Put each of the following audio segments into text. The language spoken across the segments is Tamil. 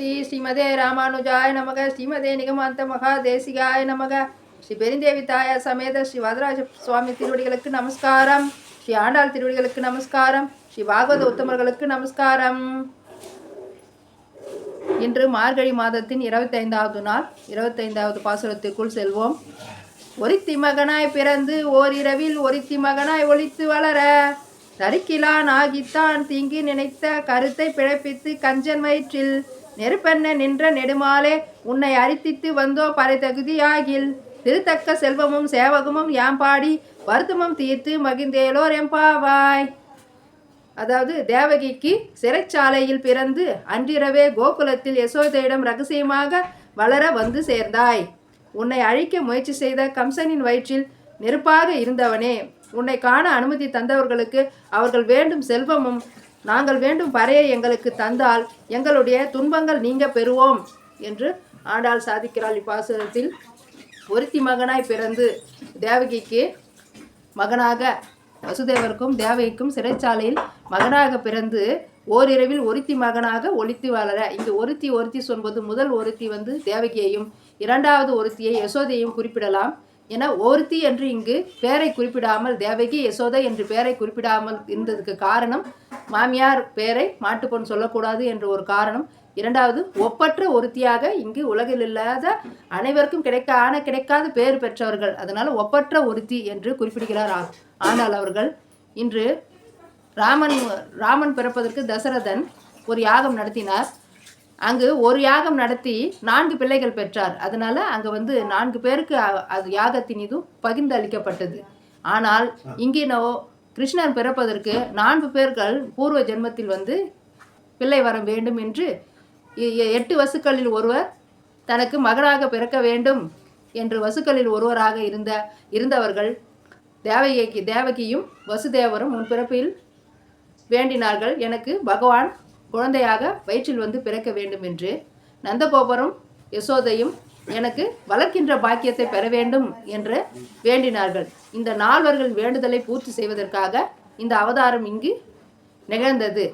ஸ்ரீ ஸ்ரீமதே ராமானுஜாய நமக ஸ்ரீமதே நிகமாந்த மகா தேசிகாய நமக. ஸ்ரீ பெருந்தேவி தாயார் சமேத ஸ்ரீ வரதராஜ சுவாமி திருவடிகளுக்கு நமஸ்காரம். ஸ்ரீ ஆண்டாள் திருவடிகளுக்கு நமஸ்காரம். ஸ்ரீ பாகவத உத்தமர்களுக்கு நமஸ்காரம். இன்று மார்கழி மாதத்தின் இருபத்தைந்தாவது நாள் இருபத்தைந்தாவது பாசுரத்திற்குள் செல்வோம். ஒருத்தி மகனாய் பிறந்து ஓரிரவில் ஒருத்தி மகனாய் ஒழித்து வளர தருக்கிலான் ஆகித்தான் தீங்கி நினைத்த கருத்தை பிழைப்பித்து கஞ்சன் வயிற்றில் நெருப்பெண்ண நின்ற நெடுமாலே உன்னை அரித்தித்து வந்தோ பறை தகுதியாகில் திருத்தக்க செல்வமும் சேவகமும் யாம்பாடி வருத்தமும் தீர்த்து மகிழ்ந்தேலோர் எம்பாவாய் அதாவது தேவகிக்கு சிறைச்சாலையில் பிறந்து அன்றிரவே கோகுலத்தில் யசோதையிடம் ரகசியமாக வளர வந்து சேர்ந்தாய். உன்னை அழிக்க முயற்சி செய்த கம்சனின் வயிற்றில் நெருப்பாக இருந்தவனே. உன்னை காண அனுமதி தந்தவர்களுக்கு அவர்கள் வேண்டும் செல்வமும் நாங்கள் வேண்டும் பறையை எங்களுக்கு தந்தால் எங்களுடைய துன்பங்கள் நீங்க பெறுவோம் என்று ஆண்டாள் சாதிக்கிறாள் இப்பாசுரத்தில் ஒருத்தி மகனாய் பிறந்து தேவகிக்கு மகனாக வசுதேவருக்கும் தேவகிக்கும் சிறைச்சாலையில் மகனாக பிறந்து ஓரிரவில் ஒருத்தி மகனாக ஒலித்து வளர இங்கு ஒருத்தி ஒருத்தி சொல்வது முதல் ஒருத்தி வந்து தேவகியையும் இரண்டாவது ஒருத்தியை யசோதையும் குறிப்பிடலாம் என ஒருத்தி என்று இங்கு பெயரை குறிப்பிடாமல் தேவகி யசோதை என்று பெயரை குறிப்பிடாமல் இருந்ததுக்கு காரணம் மாமியார் பேரை மாட்டுப்பொன் சொல்லக்கூடாது என்ற ஒரு காரணம். இரண்டாவது ஒப்பற்ற ஒருத்தியாக இங்கு உலகில் இல்லாத அனைவருக்கும் கிடைக்க ஆன கிடைக்காத பேர் பெற்றவர்கள். அதனால ஒப்பற்ற ஒருத்தி என்று குறிப்பிடுகிறார் ஆ- ஆனால் அவர்கள் இன்று ராமன் ராமன் பிறப்பதற்கு தசரதன் ஒரு யாகம் நடத்தினார். அங்கு ஒரு யாகம் நடத்தி நான்கு பிள்ளைகள் பெற்றார். அதனால அங்கே வந்து நான்கு பேருக்கு அது யாகத்தின் இதுவும் பகிர்ந்து அளிக்கப்பட்டது. ஆனால் இங்கே நோ கிருஷ்ணன் பிறப்பதற்கு நான்கு பேர்கள் பூர்வ ஜென்மத்தில் வந்து பிள்ளை வர வேண்டும் என்று எ- எ- எட்டு வசுக்களில் ஒருவர் தனக்கு மகனாக பிறக்க வேண்டும் என்று வசுக்களில் ஒருவராக இருந்த இருந்தவர்கள் தேவகிக்கு தேவகியும் வசுதேவரும் உன் பிறப்பில் வேண்டினார்கள். எனக்கு பகவான் குழந்தையாக வயிற்றில் வந்து பிறக்க வேண்டும் என்று நந்தகோபரும் யசோதையும் எனக்கு வளர்க்கின்ற பாக்கியத்தை பெற வேண்டும் என்று வேண்டினார்கள். இந்த நால்வர்கள் வேண்டுதலை பூர்த்தி செய்வதற்காக இந்த அவதாரம் இங்கு நிகழ்ந்தது.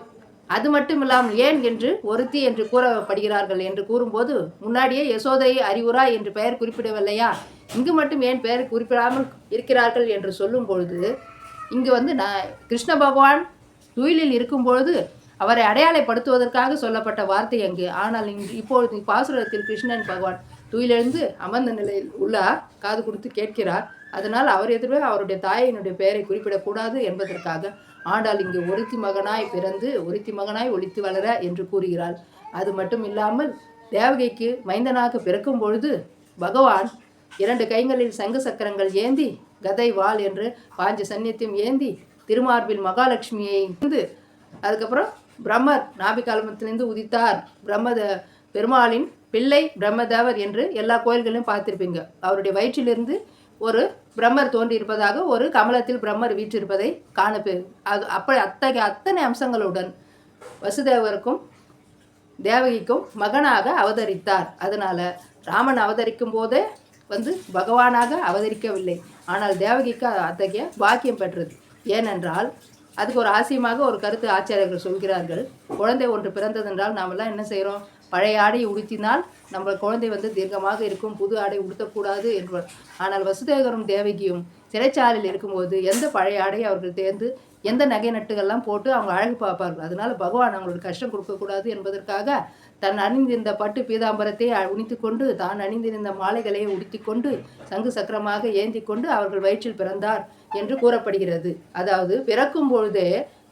அது மட்டும் இல்லாமல் ஏன் என்று ஒருத்தி என்று கூறப்படுகிறார்கள் என்று கூறும்போது முன்னாடியே யசோதை அறிவுரா என்று பெயர் குறிப்பிடவில்லையா? இங்கு மட்டும் ஏன் பெயர் குறிப்பிடாமல் இருக்கிறார்கள் என்று சொல்லும் பொழுது இங்கு வந்து நான் கிருஷ்ண பகவான் துயிலில் இருக்கும்பொழுது அவரை அடையாளப்படுத்துவதற்காக சொல்லப்பட்ட வார்த்தை அங்கு. ஆனால் இங்கு இப்பொழுது பாசுரத்தில் கிருஷ்ணன் பகவான் துயிலெழுந்து அமர்ந்த நிலையில் உள்ளார் காது கொடுத்து கேட்கிறார். அதனால் அவர் எதிர்வே அவருடைய தாயினுடைய பெயரை குறிப்பிடக்கூடாது என்பதற்காக ஆண்டாள் இங்கு ஒருத்தி மகனாய் பிறந்து ஒருத்தி மகனாய் ஒழித்து வளர என்று கூறுகிறாள். அது மட்டும் இல்லாமல் தேவகைக்கு மைந்தனாக பிறக்கும் பொழுது பகவான் இரண்டு கைகளில் சங்கு சக்கரங்கள் ஏந்தி கதை வாள் என்று பாஞ்ச சன்னியத்தையும் ஏந்தி திருமார்பில் மகாலட்சுமியை இருந்து அதுக்கப்புறம் பிரம்மர் நாபிகாலமத்திலிருந்து உதித்தார். பிரம்மத பெருமாளின் பிள்ளை பிரம்மதேவர் என்று எல்லா கோயில்களையும் பார்த்துருப்பீங்க. அவருடைய வயிற்றிலிருந்து ஒரு பிரம்மர் தோன்றியிருப்பதாக ஒரு கமலத்தில் பிரம்மர் வீற்றிருப்பதை காணப்பெ அது அப்படி அத்தகைய அத்தனை அம்சங்களுடன் வசுதேவருக்கும் தேவகிக்கும் மகனாக அவதரித்தார். அதனால் ராமன் அவதரிக்கும் போதே வந்து பகவானாக அவதரிக்கவில்லை. ஆனால் தேவகிக்கு அத்தகைய பாக்கியம் பெற்றது. ஏனென்றால் அதுக்கு ஒரு ஆசியமாக ஒரு கருத்து ஆச்சாரியர்கள் சொல்கிறார்கள். குழந்தை ஒன்று பிறந்ததென்றால் நாமெல்லாம் என்ன செய்கிறோம் பழைய ஆடையை உடுத்தினால் நம்ம குழந்தை வந்து தீர்க்கமாக இருக்கும். புது ஆடை உடுத்தக்கூடாது என்பவர் ஆனால் வசுதேகரும் தேவகியும் சிறைச்சாலையில் இருக்கும்போது எந்த பழைய ஆடையை அவர்கள் தேர்ந்து எந்த நகை நட்டுகள்லாம் போட்டு அவங்க அழகு பார்ப்பார்கள்? அதனால பகவான் அவங்களுக்கு கஷ்டம் கொடுக்கக்கூடாது என்பதற்காக தன் அணிந்திருந்த பட்டு பீதாம்பரத்தை உணித்து கொண்டு தான் அணிந்திருந்த மாலைகளையே உடுத்தி கொண்டு சங்கு சக்கரமாக ஏந்தி கொண்டு அவர்கள் வயிற்றில் பிறந்தார் என்று கூறப்படுகிறது. அதாவது பிறக்கும் பொழுதே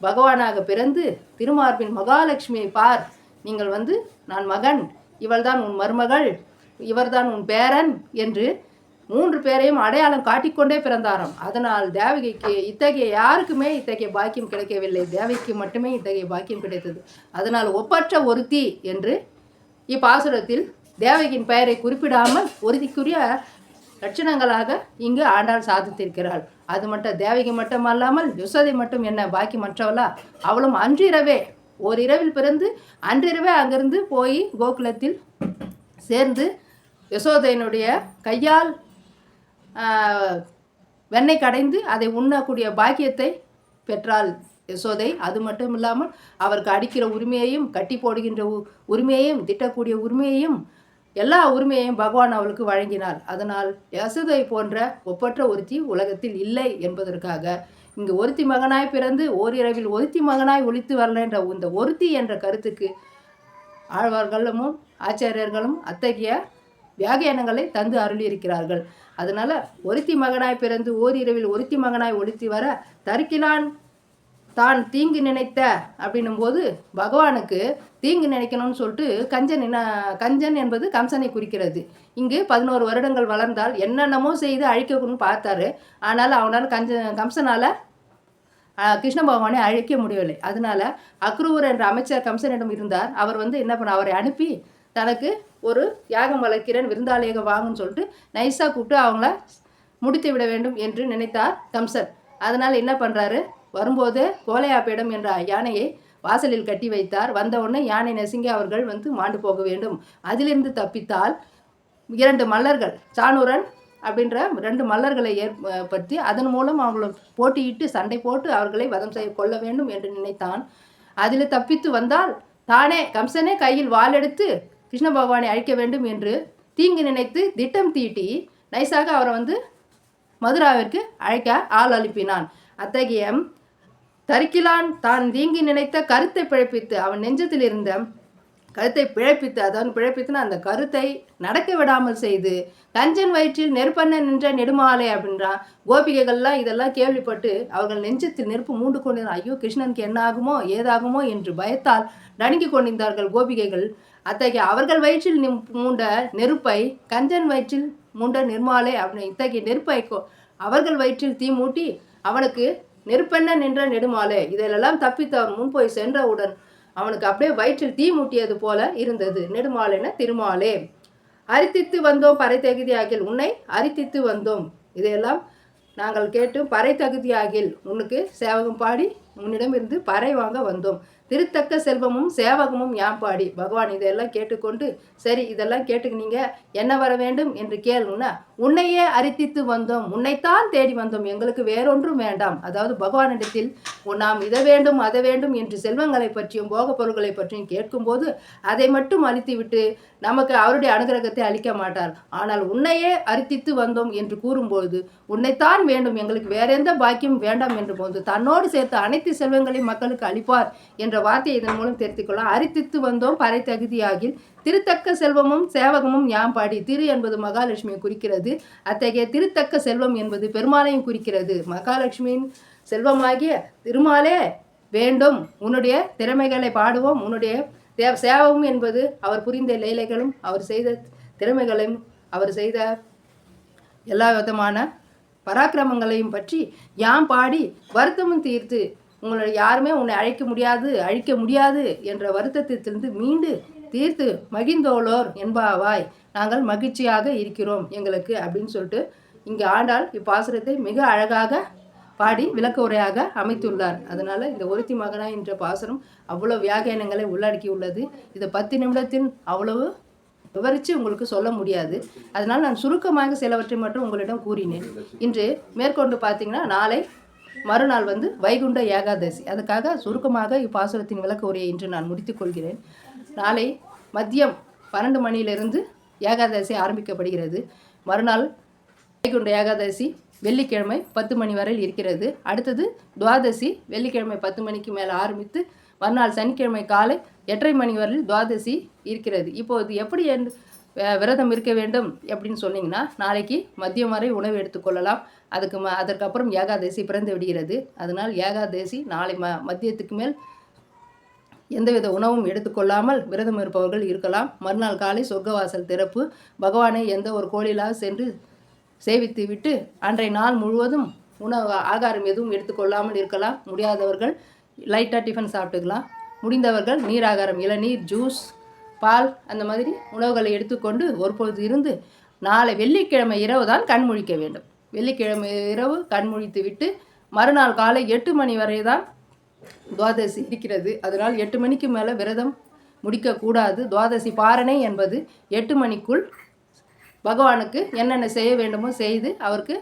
பகவானாக பிறந்து திருமார்பின் மகாலட்சுமியை பார். நீங்கள் வந்து நான் மகன் இவள்தான் உன் மருமகள் இவர்தான் உன் பேரன் என்று மூன்று பேரையும் அடையாளம் காட்டிக்கொண்டே பிறந்தாராம். அதனால் தேவகிக்கு இத்தகைய யாருக்குமே இத்தகைய பாக்கியம் கிடைக்கவில்லை. தேவகிக்கு மட்டுமே இத்தகைய பாக்கியம் கிடைத்தது. அதனால் ஒப்பற்ற ஒருத்தி என்று இப்பாசுரத்தில் தேவகியின் பெயரை குறிப்பிடாமல் ஒருத்திக்குரிய லட்சணங்களாக இங்கு ஆண்டாள் சாதித்திருக்கிறாள். அது மட்டும் தேவகி மட்டும் அல்லாமல் யசோதை மட்டும் என்ன பாக்கி மற்றவளா அவளும் அன்றிரவே ஓரிரவில் பிறந்து அன்றிரவே அங்கிருந்து போய் கோகுலத்தில் சேர்ந்து யசோதையினுடைய கையால் வெண்ணெய் கடைந்து அதை உண்ணக்கூடிய பாக்கியத்தை பெற்றாள் யசோதை. அது மட்டும் இல்லாமல் அவருக்கு அடிக்கிற உரிமையையும் கட்டி போடுகின்ற உ- உரிமையையும் திட்டக்கூடிய உரிமையையும் எல்லா உரிமையையும் பகவான் அவளுக்கு வழங்கினார். அதனால் யசோதை போன்ற ஒப்பற்ற ஒருத்தி உலகத்தில் இல்லை என்பதற்காக இங்கே ஒருத்தி மகனாய் பிறந்து ஓரிரவில் ஒருத்தி மகனாய் ஒழித்து வரல என்ற இந்த ஒருத்தி என்ற கருத்துக்கு ஆழ்வார்களும் ஆச்சாரியர்களும் அத்தகைய வியாகியானங்களை தந்து அருளியிருக்கிறார்கள். அதனால் ஒருத்தி மகனாய் பிறந்து ஓரிரவில் ஒருத்தி மகனாய் ஒழித்து வர தருக்கிலான் தான் தீங்கு நினைத்த அப்படின்னும் போது பகவானுக்கு தீங்கு நினைக்கணும்னு சொல்லிட்டு கஞ்சன் என்ன கஞ்சன் என்பது கம்சனை குறிக்கிறது. இங்கு பதினோரு வருடங்கள் வளர்ந்தால் என்னென்னமோ செய்து அழிக்கணும்னு பார்த்தாரு. ஆனால் அவனால் கஞ்ச கம்சனால் கிருஷ்ண பகவானை அழிக்க முடியவில்லை. அதனால அக்ரூவர் என்ற அமைச்சர் கம்சனிடம் இருந்தார். அவர் வந்து என்ன பண்ண அவரை அனுப்பி தனக்கு ஒரு யாகம் வளர்க்கிறேன் விருந்தாளியாக வாங்குன்னு சொல்லிட்டு நைஸாக கூப்பிட்டு அவங்கள முடித்து விட வேண்டும் என்று நினைத்தார் கம்சன். அதனால் என்ன பண்ணுறாரு வரும்போது கோலையாப்பிடம் என்ற யானையை வாசலில் கட்டி வைத்தார். வந்தவுடனே யானை நெசுங்கி அவர்கள் வந்து மாண்டு போக வேண்டும். அதிலிருந்து தப்பித்தால் இரண்டு மல்லர்கள் சாணூரன் அப்படின்ற ரெண்டு மல்லர்களை ஏற்படுத்தி அதன் மூலம் அவங்களை போட்டியிட்டு சண்டை போட்டு அவர்களை வதம் செய்ய கொள்ள வேண்டும் என்று நினைத்தான். அதில் தப்பித்து வந்தால் தானே கம்சனே கையில் வாளெடுத்து கிருஷ்ண பகவானை அழிக்க வேண்டும் என்று தீங்கு நினைத்து திட்டம் தீட்டி நைஸாக அவரை வந்து மதுராவிற்கு அழைக்க ஆள் அனுப்பினான். அத்தகைய தரிக்கிலான் தான் தீங்கி நினைத்த கருத்தை பிழைப்பித்து அவன் நெஞ்சத்தில் இருந்த கருத்தை பிழைப்பித்து அதாவது பிழைப்பித்துனா அந்த கருத்தை நடக்க விடாமல் செய்து கஞ்சன் வயிற்றில் நெருப்பண்ண நின்ற நெடுமாலை அப்படின்றான் கோபிகைகள்லாம் இதெல்லாம் கேள்விப்பட்டு அவர்கள் நெஞ்சத்தில் நெருப்பு மூண்டு கொண்டிருந்தார் ஐயோ கிருஷ்ணனுக்கு என்ன ஆகுமோ ஏதாகுமோ என்று பயத்தால் நடுங்கி கொண்டிருந்தார்கள் கோபிகைகள். அத்தகைய அவர்கள் வயிற்றில் மூண்ட நெருப்பை கஞ்சன் வயிற்றில் மூண்ட நிர்மாலை அப்படின்னு இத்தகைய நெருப்பை அவர்கள் வயிற்றில் தீ மூட்டி அவனுக்கு நெருப்பென்ன நின்ற நெடுமாலே இதிலெல்லாம் தப்பித்து அவன் முன் போய் சென்றவுடன் அவனுக்கு அப்படியே வயிற்றில் தீ மூட்டியது போல இருந்தது. நெடுமாலைன திருமாலே அரித்தித்து வந்தோம் பறை தகுதியாகில் உன்னை அரித்தித்து வந்தோம். இதையெல்லாம் நாங்கள் கேட்டு பறை தகுதியாகில் உனக்கு சேவகம் பாடி உன்னிடமிருந்து பறை வாங்க வந்தோம். திருத்தக்க செல்வமும் சேவகமும் யாம்பாடி பகவான் இதையெல்லாம் கேட்டுக்கொண்டு சரி இதெல்லாம் கேட்டுக்கினீங்க என்ன வர வேண்டும்? என்று கேளுன்னா உன்னையே அரித்தித்து வந்தோம் உன்னைத்தான் தேடி வந்தோம் எங்களுக்கு வேறொன்றும் வேண்டாம். அதாவது பகவானிடத்தில் நாம் இதை வேண்டும் அதை வேண்டும் என்று செல்வங்களை பற்றியும் போக பொருள்களை பற்றியும் கேட்கும்போது அதை மட்டும் அழித்துவிட்டு நமக்கு அவருடைய அனுகிரகத்தை அளிக்க மாட்டார். ஆனால் உன்னையே அரித்தித்து வந்தோம் என்று கூறும்போது உன்னைத்தான் வேண்டும் எங்களுக்கு வேற எந்த பாக்கியம் வேண்டாம் என்று போது தன்னோடு சேர்த்து அனைத்து செல்வங்களையும் மக்களுக்கு அளிப்பார் என்று வார்த்தையை இதன் மூலம் தெரிவித்துக்கொள்ள அரித்தித்து வந்தோம் பறை தகுதியாகில் திருத்தக்க செல்வமும் சேவகமும் யாம் பாடி. திரு என்பது மகாலட்சுமியை குறிக்கிறது. அத்தகைய திருத்தக்க செல்வம் என்பது பெருமாளையும் குறிக்கிறது. மகாலட்சுமியின் செல்வமாகிய திருமாலே வேண்டும். உன்னுடைய திறமைகளை பாடுவோம். உன்னுடைய தே- சேவகம் என்பது அவர் புரிந்த லீலைகளும் அவர் செய்த திறமைகளையும் அவர் செய்த எல்லா விதமான பராக்கிரமங்களையும் பற்றி யாம் பாடி வருத்தமும் தீர்த்து உங்களை யாருமே உன்னை அழைக்க முடியாது அழிக்க முடியாது என்ற வருத்தத்திலிருந்து மீண்டு தீர்த்து மகிழ்ந்தோளோர் என்பாவாய். நாங்கள் மகிழ்ச்சியாக இருக்கிறோம் எங்களுக்கு அப்படின்னு சொல்லிட்டு இங்கே ஆண்டாள் இப்பாசுரத்தை மிக அழகாக பாடி விளக்க உரையாக அமைத்துள்ளார். அதனால் இந்த ஒருத்தி மகனா என்ற பாசுரம் அவ்வளோ வியாகியானங்களை உள்ளடக்கி உள்ளது. இதை பத்து நிமிடத்தின் அவ்வளவு விவரித்து உங்களுக்கு சொல்ல முடியாது. அதனால் நான் சுருக்கமாக சிலவற்றை மட்டும் உங்களிடம் கூறினேன். இன்று மேற்கொண்டு பார்த்தீங்கன்னா நாளை மறுநாள் வந்து வைகுண்ட ஏகாதசி. அதுக்காக சுருக்கமாக இப்பாசுரத்தின் விளக்க உரையை இன்று நான் முடித்துக் கொள்கிறேன். நாளை மதியம் பன்னெண்டு மணியிலிருந்து ஏகாதசி ஆரம்பிக்கப்படுகிறது. மறுநாள் வைகுண்ட ஏகாதசி வெள்ளிக்கிழமை பத்து மணி வரையில் இருக்கிறது. அடுத்தது துவாதசி வெள்ளிக்கிழமை பத்து மணிக்கு மேலே ஆரம்பித்து மறுநாள் சனிக்கிழமை காலை எட்டரை மணி வரையில் துவாதசி இருக்கிறது. இப்போது எப்படி என் விரதம் இருக்க வேண்டும் அப்படின்னு சொன்னீங்கன்னா நாளைக்கு மதியம் வரை உணவு எடுத்துக்கொள்ளலாம் அதுக்கு ம அதற்கப்புறம் ஏகாதசி பிறந்து விடுகிறது. அதனால் ஏகாதசி நாளை ம மதியத்துக்கு மேல் எந்தவித உணவும் எடுத்துக்கொள்ளாமல் விரதம் இருப்பவர்கள் இருக்கலாம். மறுநாள் காலை சொர்க்கவாசல் திறப்பு. பகவானை எந்த ஒரு கோழிலாக சென்று சேவித்து விட்டு அன்றைய நாள் முழுவதும் உணவு ஆகாரம் எதுவும் எடுத்துக்கொள்ளாமல் இருக்கலாம். முடியாதவர்கள் லைட்டாக டிஃபன் சாப்பிட்டுக்கலாம். முடிந்தவர்கள் நீர் ஆகாரம் இளநீர் ஜூஸ் பால் அந்த மாதிரி உணவுகளை எடுத்துக்கொண்டு ஒருபொழுது இருந்து நாளை வெள்ளிக்கிழமை இரவு தான் கண் முழிக்க வேண்டும். வெள்ளிக்கிழமை இரவு கண் முழித்து விட்டு மறுநாள் காலை எட்டு மணி வரை தான் துவாதசி இருக்கிறது. அதனால் எட்டு மணிக்கு மேலே விரதம் முடிக்கக்கூடாது துவாதசி பாரணை என்பது எட்டு மணிக்குள் பகவானுக்கு என்னென்ன செய்ய வேண்டுமோ செய்து அவருக்கு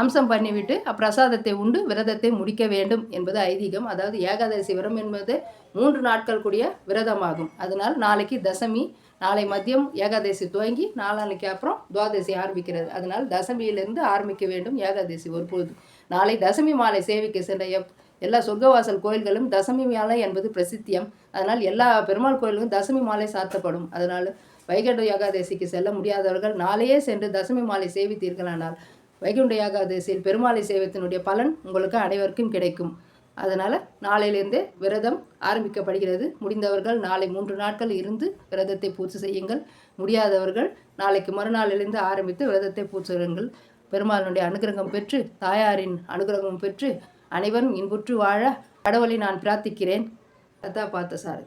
அம்சம் பண்ணிவிட்டு அப்பிரசாதத்தை உண்டு விரதத்தை முடிக்க வேண்டும் என்பது ஐதீகம். அதாவது ஏகாதசி விரதம் என்பது மூன்று நாட்கள் கூடிய விரதமாகும். அதனால் நாளைக்கு தசமி நாளை மதியம் ஏகாதசி துவங்கி நாளான்னைக்கு அப்புறம் துவாதசி ஆரம்பிக்கிறது. அதனால் தசமியிலிருந்து ஆரம்பிக்க வேண்டும் ஏகாதசி ஒரு பொழுது நாளை தசமி மாலை சேவைக்கு சென்ற எப் எல்லா சொர்க்கவாசல் கோயில்களும் தசமி மாலை என்பது பிரசித்தியம். அதனால் எல்லா பெருமாள் கோயில்களும் தசமி மாலை சாத்தப்படும். அதனால் வைகுண்ட ஏகாதசிக்கு செல்ல முடியாதவர்கள் நாளையே சென்று தசமி மாலை சேவித்தீர்களானால் வைகுண்ட ஏகாதசியில் பெருமாளை சேவத்தினுடைய பலன் உங்களுக்கு அனைவருக்கும் கிடைக்கும். அதனால் நாளையிலேருந்தே விரதம் ஆரம்பிக்கப்படுகிறது. முடிந்தவர்கள் நாளை மூன்று நாட்கள் இருந்து விரதத்தை பூர்த்தி செய்யுங்கள். முடியாதவர்கள் நாளைக்கு மறுநாளிலிருந்து ஆரம்பித்து விரதத்தை பூர்த்தி செய்யுங்கள். பெருமாளினுடைய அனுகிரகம் பெற்று தாயாரின் அனுகிரகம் பெற்று அனைவரும் இன்புற்று வாழ கடவுளை நான் பிரார்த்திக்கிறேன். அதான் பார்த்த சார்